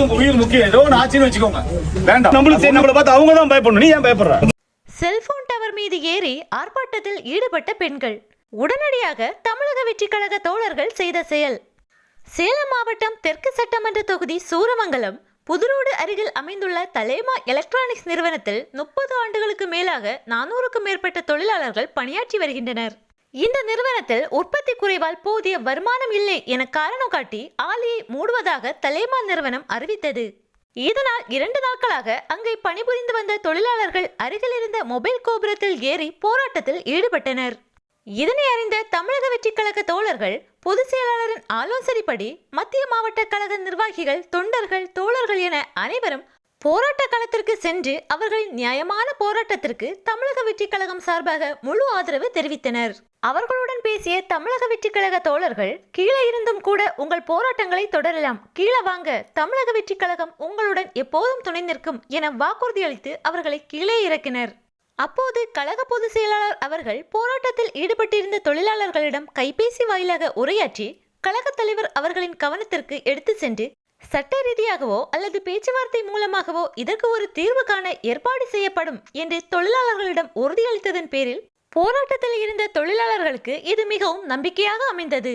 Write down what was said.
அவங்களுக்கு உங்க உயிர் முக்கியம். ஏதோ ஒன்று ஆச்சுன்னு வச்சுக்கோங்க. வேண்டாம். நம்மளுக்கு சரி நம்மளை பார்த்து அவங்க தான் பயப்படணும். நீ ஏன் பயப்படுற? செல்போன் டவர் மீது ஏறி ஆர்ப்பாட்டத்தில் ஈடுபட்ட பெண்கள். உடனடியாக தமிழக வெற்றிக் கழக தோழர்கள் செய்த செயல். சேலம் மாவட்டம் தெற்கு சட்டமன்ற தொகுதி சூரமங்கலம் புதுரோடு அருகில் அமைந்துள்ள தலேமா எலக்ட்ரானிக்ஸ் நிறுவனத்தில் முப்பது ஆண்டுகளுக்கு மேலாக நானூறுக்கும் மேற்பட்ட தொழிலாளர்கள் பணியாற்றி வருகின்றனர். இந்த நிறுவனத்தில் உற்பத்தி குறைவால் போதிய வருமானம் இல்லை என காரணம் காட்டி ஆலையை மூடுவதாக தலைமா நிறுவனம் அறிவித்தது. இதனால் இரண்டு நாட்களாக அங்கே பணிபுரிந்து வந்த தொழிலாளர்கள் அருகில் இருந்த மொபைல் கோபுரத்தில் ஏறி போராட்டத்தில் ஈடுபட்டனர். இதனை அறிந்த தமிழக வெற்றிக் கழக தோழர்கள் பொதுச் செயலாளரின் ஆலோசனைப்படி மத்திய மாவட்ட கழக நிர்வாகிகள் தொண்டர்கள் தோழர்கள் என அனைவரும் போராட்ட களத்திற்கு சென்று அவர்களின் நியாயமான போராட்டத்திற்கு தமிழக வெற்றிக் கழகம் சார்பாக முழு ஆதரவு தெரிவித்தனர். அவர்களுடன் பேசிய தமிழக வெற்றிக் கழக தோழர்கள் கீழே இருந்தும் கூட உங்கள் போராட்டங்களை தொடரலாம். கீழே வாங்க தமிழக வெற்றிக் கழகம் உங்களுடன் எப்போதும் துணை நிற்கும் என வாக்குறுதியளித்து அவர்களை கீழே இறக்கினர். அப்போது கழக பொதுச் செயலாளர் அவர்கள் போராட்டத்தில் ஈடுபட்டிருந்த தொழிலாளர்களிடம் கைபேசி வாயிலாக உரையாற்றி கழகத் தலைவர் அவர்களின் கவனத்திற்கு எடுத்து சென்று சட்ட ரீதியாகவோ அல்லது பேச்சுவார்த்தை மூலமாகவோ இதற்கு ஒரு தீர்வு காண ஏற்பாடு செய்யப்படும் என்று தொழிலாளர்களிடம் உறுதியளித்ததன் பேரில் போராட்டத்தில் இருந்த தொழிலாளர்களுக்கு இது மிகவும் நம்பிக்கையாக அமைந்தது.